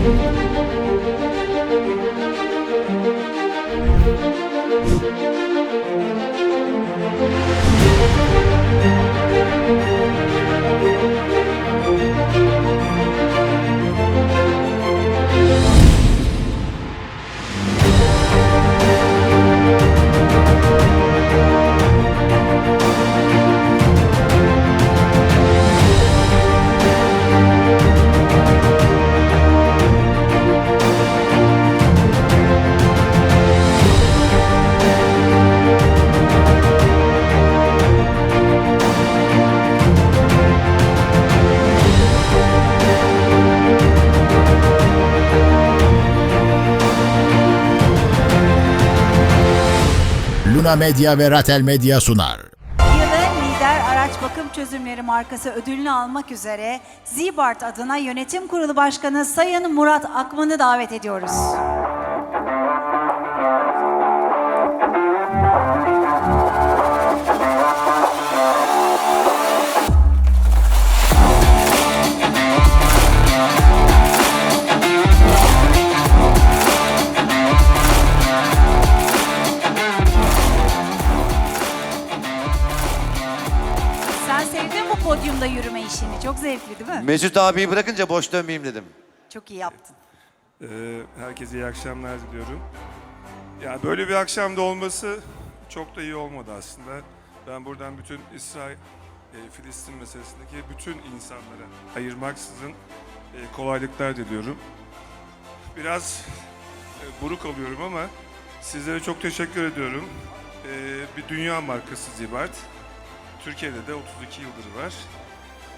Müzik Luna Medya ve Ratel Medya sunar. Yılın lider araç bakım çözümleri markası ödülünü almak üzere Zibart adına yönetim kurulu başkanı Sayın Murat Akman'ı davet ediyoruz. Podyumda yürüme işini. Çok zevkli değil mi? Mesut abiyi bırakınca boş dönmeyeyim dedim. Çok iyi yaptın. Ee, herkese iyi akşamlar diliyorum. Ya böyle bir akşamda olması çok da iyi olmadı aslında. Ben buradan bütün İsrail, e, Filistin meselesindeki bütün insanlara ayırmaksızın e, kolaylıklar diliyorum. Biraz e, buruk oluyorum ama sizlere çok teşekkür ediyorum. E, bir dünya markası Zibart. Türkiye'de de 32 yıldır var.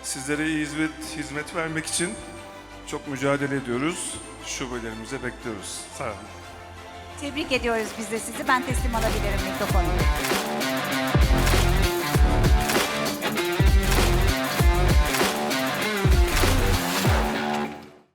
Sizlere iyi hizmet, hizmet vermek için çok mücadele ediyoruz. Şubelerimize bekliyoruz. Sağ olun. Tebrik ediyoruz biz de sizi. Ben teslim alabilirim mikrofonu.